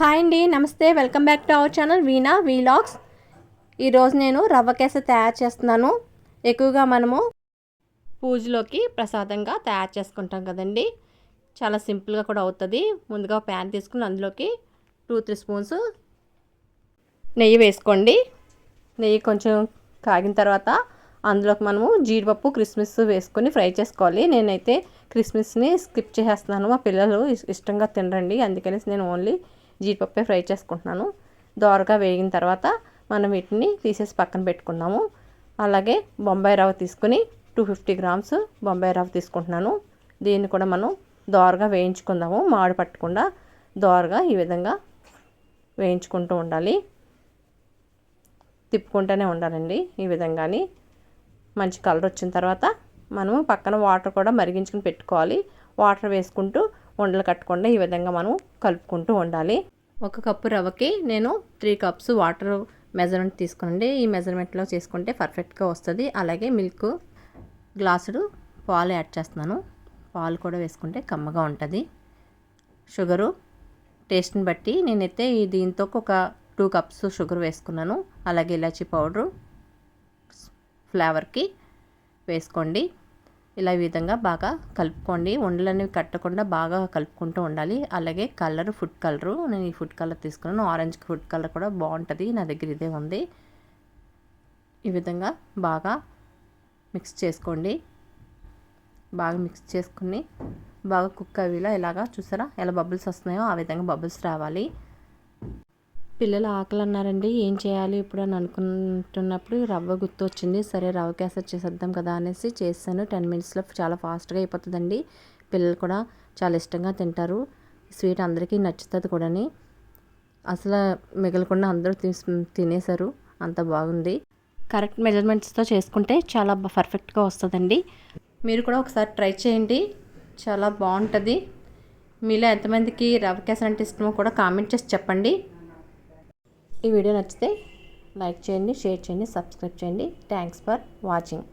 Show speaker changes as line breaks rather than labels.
hi అండి నమస్తే welcome back to our channel Veena vlogs ఈరోజు నేను రవ్వ కేస తయారు చేస్తున్నాను ఎక్కువగా మనము పూజలోకి ప్రసాదంగా తయారు చేసుకుంటాం కదండి చాలా సింపుల్గా కూడా అవుతుంది ముందుగా ప్యాన్ తీసుకుని అందులోకి టూ త్రీ స్పూన్స్ నెయ్యి వేసుకోండి నెయ్యి కొంచెం కాగిన తర్వాత అందులోకి మనము జీడిపప్పు క్రిస్మస్ వేసుకొని ఫ్రై చేసుకోవాలి నేనైతే క్రిస్మస్ని స్కిప్ చేసేస్తున్నాను మా పిల్లలు ఇష్టంగా తినరండి అందుకనేసి నేను ఓన్లీ జీడిపప్పే ఫ్రై చేసుకుంటున్నాను దోరగా వేగిన తర్వాత మనం వీటిని తీసేసి పక్కన పెట్టుకున్నాము అలాగే బొంబాయి రవ్వ తీసుకుని టూ ఫిఫ్టీ గ్రామ్స్ బొంబాయి రవ్వ తీసుకుంటున్నాను దీన్ని కూడా మనం దోరగా వేయించుకుందాము మాడు పట్టకుండా దోరగా ఈ విధంగా వేయించుకుంటూ ఉండాలి తిప్పుకుంటూనే ఉండాలండి ఈ విధంగాని మంచి కలర్ వచ్చిన తర్వాత మనము పక్కన వాటర్ కూడా మరిగించుకుని పెట్టుకోవాలి వాటర్ వేసుకుంటూ ఉండలు కట్టకుండా ఈ విధంగా మనం కలుపుకుంటూ ఉండాలి ఒక కప్పు రవ్వకి నేను త్రీ కప్స్ వాటర్ మెజర్మెంట్ తీసుకోండి ఈ మెజర్మెంట్లో చేసుకుంటే పర్ఫెక్ట్గా వస్తుంది అలాగే మిల్క్ గ్లాసుడు పాలు యాడ్ చేస్తున్నాను పాలు కూడా వేసుకుంటే కమ్మగా ఉంటుంది షుగరు టేస్ట్ని బట్టి నేనైతే ఈ దీంతో ఒక టూ కప్స్ షుగర్ వేసుకున్నాను అలాగే ఇలాచీ పౌడరు ఫ్లేవర్కి వేసుకోండి ఇలా ఈ విధంగా బాగా కలుపుకోండి ఉండలన్నీ కట్టకుండా బాగా కలుపుకుంటూ ఉండాలి అలాగే కలర్ ఫుడ్ కలరు నేను ఈ ఫుడ్ కలర్ తీసుకున్నాను ఆరెంజ్ ఫుడ్ కలర్ కూడా బాగుంటుంది నా దగ్గర ఇదే ఉంది ఈ విధంగా బాగా మిక్స్ చేసుకోండి బాగా మిక్స్ చేసుకుని బాగా కుక్ అవ్వేలా ఇలాగా చూసారా ఎలా బబుల్స్ వస్తున్నాయో ఆ విధంగా బబుల్స్ రావాలి పిల్లలు ఆకలి అన్నారండి ఏం చేయాలి ఇప్పుడు అని అనుకుంటున్నప్పుడు రవ్వ గుర్తు వచ్చింది సరే రవ్వ కేసర్ చేసేద్దాం కదా అనేసి చేశాను టెన్ మినిట్స్లో చాలా ఫాస్ట్గా అయిపోతుందండి పిల్లలు కూడా చాలా ఇష్టంగా తింటారు స్వీట్ అందరికీ నచ్చుతుంది కూడాని అసలు మిగలకుండా అందరూ తినేశారు అంత బాగుంది కరెక్ట్ మెజర్మెంట్స్తో చేసుకుంటే చాలా పర్ఫెక్ట్గా వస్తుందండి మీరు కూడా ఒకసారి ట్రై చేయండి చాలా బాగుంటుంది మీలో ఎంతమందికి రవ్వ కేసర్ అంటే ఇష్టమో కూడా కామెంట్ చేసి చెప్పండి ఈ వీడియో నచ్చితే లైక్ చేయండి షేర్ చేయండి సబ్స్క్రైబ్ చేయండి థ్యాంక్స్ ఫర్ వాచింగ్